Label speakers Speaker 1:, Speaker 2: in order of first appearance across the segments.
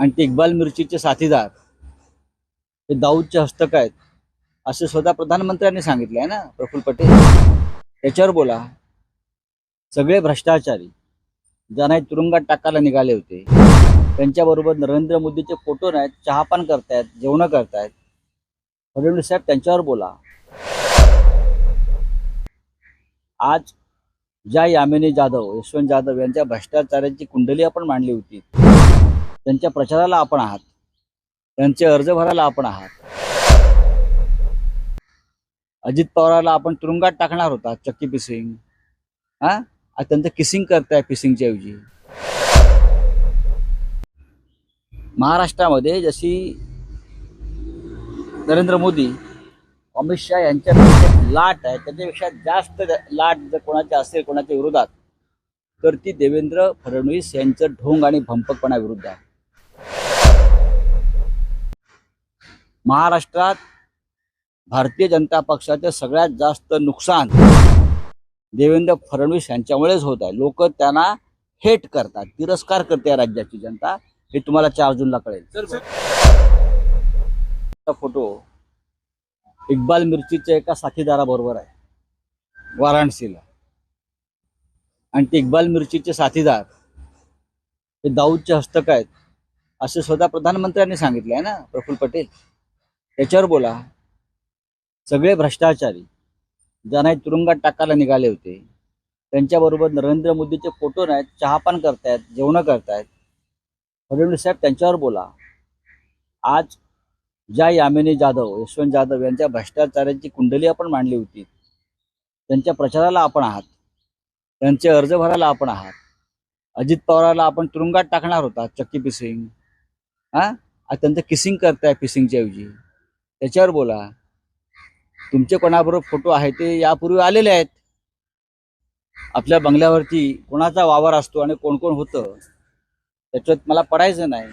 Speaker 1: आणि ते इक्बाल मिरचीचे साथीदार हे दाऊदचे हस्तक आहेत असे स्वतः प्रधानमंत्र्यांनी सांगितले आहे ना प्रफुल्ल पटेल? त्याच्यावर बोला. सगळे भ्रष्टाचारी ज्यांना तुरुंगात टाकायला निघाले होते त्यांच्याबरोबर नरेंद्र मोदीचे फोटो नाहीत चहापान करतायत जेवणं करतायत. फडणवीस साहेब त्यांच्यावर बोला. आज ज्या यामिनी जाधव यशवंत जाधव यांच्या भ्रष्टाचाराची कुंडली आपण मांडली होती त्यांच्या प्रचाराला आपण आहात. त्यांचे अर्ज भरायला आपण आहात. अजित पवारला आपण तुरुंगात टाकणार होता चक्की पिसिंग. हा? आज त्यांचं किसिंग करताय पिसिंगच्या ऐवजी. महाराष्ट्रामध्ये जशी नरेंद्र मोदी अमित शहा यांच्या लाट आहे त्याच्यापेक्षा जास्त लाट जर कोणाच्या असेल कोणाच्या विरोधात तर ती देवेंद्र फडणवीस यांचं ढोंग आणि भंपकपणा विरुद्ध आहे. महाराष्ट्रात भारतीय जनता पक्षाचे सगळ्यात जास्त नुकसान देवेंद्र फडणवीस यांच्यामुळेच होत आहे. लोक त्यांना हेट करतात. तिरस्कार करते राज्याची जनता. हे तुम्हाला चार जूनला कळेल. फोटो इक्बाल मिरचीच्या एका साथीदाराबरोबर आहे. वाराणसीला. आणि ते इक्बाल मिरचीचे साथीदार हे दाऊदचे हस्तक आहेत असे स्वतः प्रधानमंत्र्यांनी सांगितले आहे ना प्रफुल्ल पटेल? त्याच्यावर बोला. सगळे भ्रष्टाचारी. ज्यांना तुरुंगात टाकायला निघाले होते. त्यांच्याबरोबर नरेंद्र मोदीचे फोटो नाहीत चहापान करतायत जेवणं करतायत. फडणवीस साहेब त्यांच्यावर बोला. आज ज्या यामिनी जाधव यशवंत जाधव यांच्या भ्रष्टाचाराची कुंडली आपण मांडली होती. त्यांच्या प्रचाराला आपण आहात. त्यांचे अर्ज भरायला आपण आहात. अजित पवाराला आपण तुरुंगात टाकणार होता चक्की पिसिंग. हा? आज त्यांचं किसिंग करताय पिसिंगच्या ऐवजी. त्याच्यावर बोला. तुमचे कोणाबरोबर फोटो आहे ते यापूर्वी आलेले आहेत. आपल्या बंगल्यावरती कोणाचा वावर असतो आणि कोण कोण होतं त्याच्यात मला पडायचं नाही.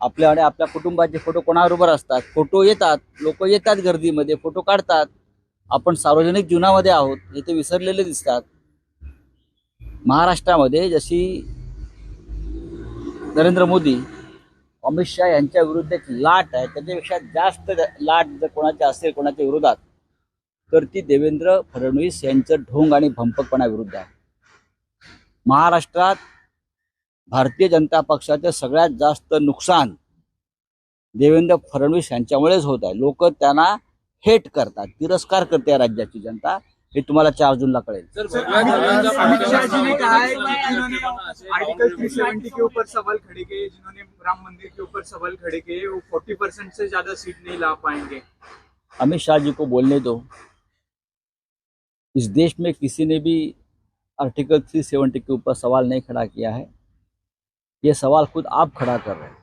Speaker 1: आपल्या आणि आपल्या कुटुंबाचे फोटो कोणाबरोबर असतात? फोटो येतात लोक येतात गर्दीमध्ये फोटो काढतात. आपण सार्वजनिक जीवनामध्ये आहोत हे ते विसरलेले दिसतात. महाराष्ट्रामध्ये जशी नरेंद्र मोदी अमित शहा यांच्या विरुद्ध एक लाट आहे. त्याच्यापेक्षा जास्त लाट जर कोणाच्या असेल कोणाच्या विरोधात तर ती देवेंद्र फडणवीस यांचं ढोंग आणि भंपकपणा विरुद्ध आहे. महाराष्ट्रात भारतीय जनता पक्षाचे सगळ्यात जास्त नुकसान देवेंद्र फडणवीस यांच्यामुळेच होत आहे. लोक त्यांना हेट करतात तिरस्कार करते या राज्याची जनता. हे तुम्हाला चार जूनला कळेल.
Speaker 2: अमित शाह जी ने कहा है कि जिन्होंने आर्टिकल 370 के ऊपर सवाल खड़े किए जिन्होंने राम मंदिर के ऊपर सवाल खड़े किए वो 40 परसेंट से ज़्यादा सीट नहीं ला पाएँगे।
Speaker 1: अमित शाह जी को बोलने दो। इस देश में किसी ने भी आर्टिकल 370 के ऊपर सवाल नहीं खड़ा किया है। ये सवाल खुद आप खड़ा कर रहे हैं।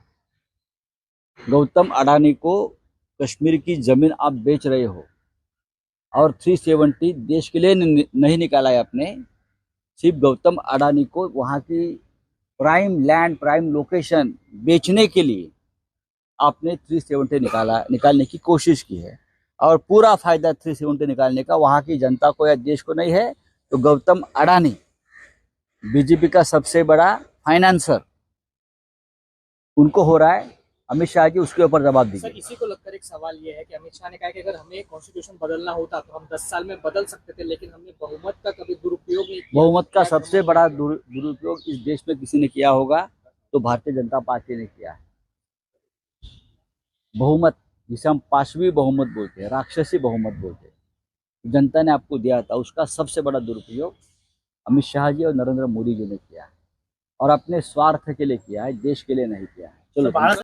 Speaker 1: गौतम अडानी को कश्मीर की ज़मीन आप बेच रहे हो। और 370 देश के लिए नहीं निकाला है आपने सिर्फ़ गौतम अडानी को वहाँ की प्राइम लैंड, प्राइम लोकेशन बेचने के लिए आपने 370 निकाला, निकालने की कोशिश की है। और पूरा फ़ायदा 370 निकालने का, वहाँ की जनता को या देश को नहीं है तो गौतम अडानी, बीजेपी का सबसे बड़ा फाइनेंसर, उनको हो रहा है अमित शाह जी उसके ऊपर जवाब दीजिए।
Speaker 3: इसी को लगकर एक सवाल ये है कि अमित शाह ने कहा कि अगर हमें कॉन्स्टिट्यूशन बदलना होता तो हम 10 साल में बदल सकते थे लेकिन हमने बहुमत का कभी दुरुपयोग नहीं
Speaker 1: बहुमत का सबसे बड़ा दुरुपयोग इस देश में किसी ने किया होगा तो भारतीय जनता पार्टी ने किया है। बहुमत जिसे हम पांचवी बहुमत बोलते हैं राक्षसी बहुमत बोलते हैं। जनता ने आपको दिया था उसका सबसे बड़ा दुरुपयोग अमित शाह जी और नरेंद्र मोदी जी ने किया है। और अपने स्वार्थ के लिए किया है देश के लिए नहीं किया है। चलो।